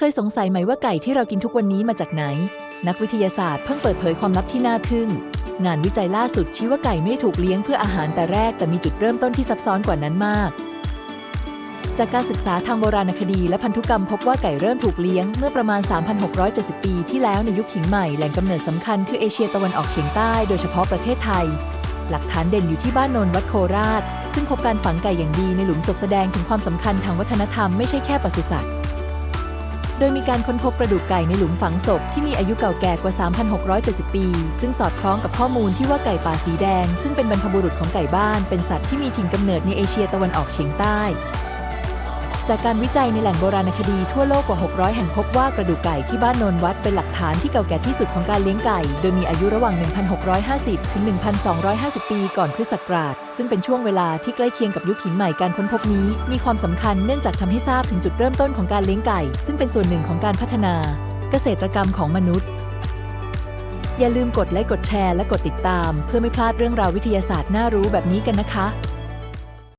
เคยสงสัยไหมว่าไก่ที่เรากินทุกวันนี้มาจากไหน นักวิทยาศาสตร์เพิ่งเปิดเผยความลับที่น่าทึ่ง งานวิจัยล่าสุดชี้ว่าไก่ไม่ถูกเลี้ยงเพื่ออาหารแต่แรกแต่มีจุดเริ่มต้นที่ซับซ้อนกว่านั้นมาก จากการศึกษาทางโบราณคดีและพันธุกรรมพบว่าไก่เริ่มถูกเลี้ยงเมื่อประมาณ 3,670 ปีที่แล้วในยุคหินใหม่แหล่งกำเนิดสำคัญคือเอเชียตะวันออกเฉียงใต้โดยเฉพาะประเทศไทย หลักฐานเด่นอยู่ที่บ้านนนวัดโคราช ซึ่งพบการฝังไก่อย่างดีในหลุมศพแสดงถึงความสำคัญทางวัฒนธรรมไม่ใช่แค่ปศุสัตว์ โดยมีการค้นพบกระดูกไก่ในหลุมฝังศพที่มีอายุเก่าแก่กว่า 3,670 ปี ซึ่งสอดคล้องกับข้อมูลที่ว่าไก่ป่าสีแดง ซึ่งเป็นบรรพบุรุษของไก่บ้าน เป็นสัตว์ที่มีถิ่นกำเนิดในเอเชียตะวันออกเฉียงใต้ จากการวิจัยในแหล่งโบราณคดีทั่วโลกกว่า 600 แห่งพบว่ากระดูกไก่ที่บ้านโนนวัดเป็นหลักฐานที่เก่าแก่ที่สุดของการเลี้ยงไก่ โดยมีอายุระหว่าง 1,650 ถึง 1,250 ปีก่อนคริสต์ศักราช ซึ่งเป็นช่วงเวลาที่ใกล้เคียงกับยุคหินใหม่การค้นพบนี้ มีความสำคัญเนื่องจากทำให้ทราบถึงจุดเริ่มต้นของการเลี้ยงไก่ ซึ่งเป็นส่วนหนึ่งของการพัฒนา เกษตรกรรมของมนุษย์ อย่าลืมกดไลค์กดแชร์และกดติดตาม เพื่อไม่พลาดเรื่องราววิทยาศาสตร์น่ารู้แบบนี้กันนะคะ